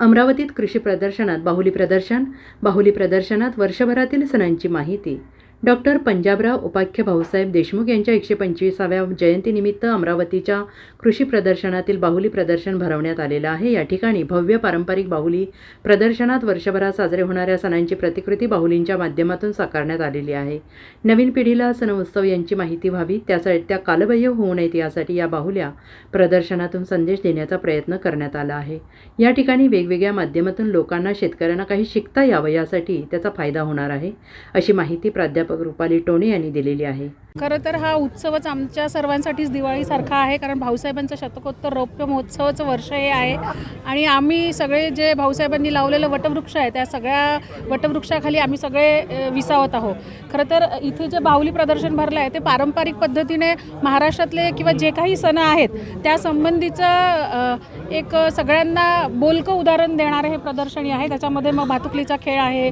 अमरावतीत कृषी प्रदर्शनात बाहुली प्रदर्शन बाहुली प्रदर्शनात वर्षभरातील सणांची माहिती. डॉक्टर पंजाबराव उपाख्य भाऊसाहेब देशमुख यांच्या एकशे पंचवीसाव्या जयंतीनिमित्त अमरावतीच्या कृषी प्रदर्शनातील बाहुली प्रदर्शन भरवण्यात आलेलं आहे. या ठिकाणी भव्य पारंपरिक बाहुली प्रदर्शनात वर्षभरात साजरे होणाऱ्या सणांची प्रतिकृती बाहुलींच्या माध्यमातून साकारण्यात आलेली आहे. नवीन पिढीला सण उत्सव यांची माहिती व्हावी त्यासाठी त्या कालबाह्य होऊ नयेत यासाठी या बाहुल्या प्रदर्शनातून संदेश देण्याचा प्रयत्न करण्यात आला आहे. या ठिकाणी वेगवेगळ्या माध्यमातून लोकांना शेतकऱ्यांना काही शिकता यावं यासाठी त्याचा फायदा होणार आहे अशी माहिती प्राध्यापक रुपाली टोणे यांनी दिलेली आहे. खरं तर हा उत्सवच आमच्या सर्वांसाठीच दिवाळीसारखा आहे कारण भाऊसाहेबांचं शतकोत्तर रौप्य महोत्सवाचं वर्ष हे आहे. आणि आम्ही सगळे जे भाऊसाहेबांनी लावलेलं वटवृक्ष आहे त्या सगळ्या वटवृक्षाखाली आम्ही सगळे विसावत आहोत. खरं तर इथे जे बाहुली प्रदर्शन भरलं आहे ते पारंपरिक पद्धतीने महाराष्ट्रातले किंवा जे काही सण आहेत त्या संबंधीचं एक सगळ्यांना बोलकं उदाहरण देणारं हे प्रदर्शनी आहे. त्याच्यामध्ये मग भातुकलीचा खेळ आहे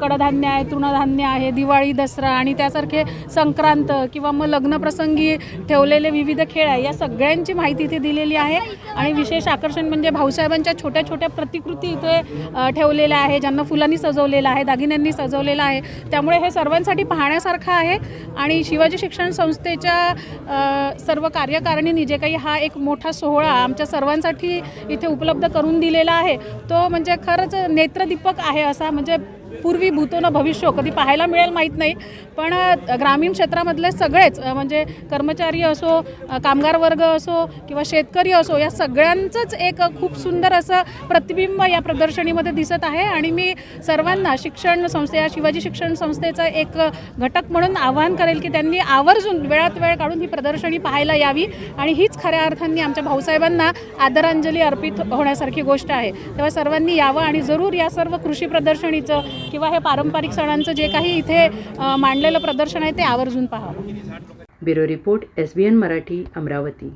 कडधान्य आहे तृणधान्य आहे दिवाळी दसरा आणि त्यासारखे संक्रांत किंवा मग लग्नप्रसंगी ठेवलेले विविध खेळ आहे या सगळ्यांची माहिती इथे दिलेली आहे. आणि विशेष आकर्षण म्हणजे भाऊसाहेबांच्या छोट्या छोट्या प्रतिकृती इथे ठेवलेल्या आहे ज्यांना फुलांनी सजवलेलं आहे दागिन्यांनी सजवलेलं आहे. त्यामुळे हे सर्वांसाठी पाहण्यासारखं आहे. आणि शिवाजी शिक्षण संस्थेच्या सर्व कार्यकारिणींनी जे काही हा एक मोठा सोहळा आमच्या सर्वांसाठी इथे उपलब्ध करून दिलेला आहे. तो म्हणजे खरंच नेत्रदीपक आहे असा म्हणजे पूर्वी भूतो न भविष्य कधी पाहायला मिळेल माहीत नाही. पण ग्रामीण क्षेत्रामधले सगळेच म्हणजे कर्मचारी असो कामगार वर्ग असो किंवा शेतकरी असो या सगळ्यांचंच एक खूप सुंदर असं प्रतिबिंब या प्रदर्शनीमध्ये दिसत आहे. आणि मी सर्वांना शिक्षण संस्थे या शिवाजी शिक्षण संस्थेचा एक घटक म्हणून आवाहन करेल की त्यांनी आवर्जून वेळात वेळ काढून ही प्रदर्शनी पाहायला यावी. आणि हीच खऱ्या अर्थांनी आमच्या भाऊसाहेबांना आदरांजली अर्पित होण्यासारखी गोष्ट आहे. तेव्हा सर्वांनी यावं आणि जरूर या सर्व कृषी प्रदर्शनीचं किंवा हे पारंपरिक सणांचं जे काही इथे मांडलं आणलेलं प्रदर्शन आहे ते आवर्जून पहा bureau report S B N Marathi Amravati.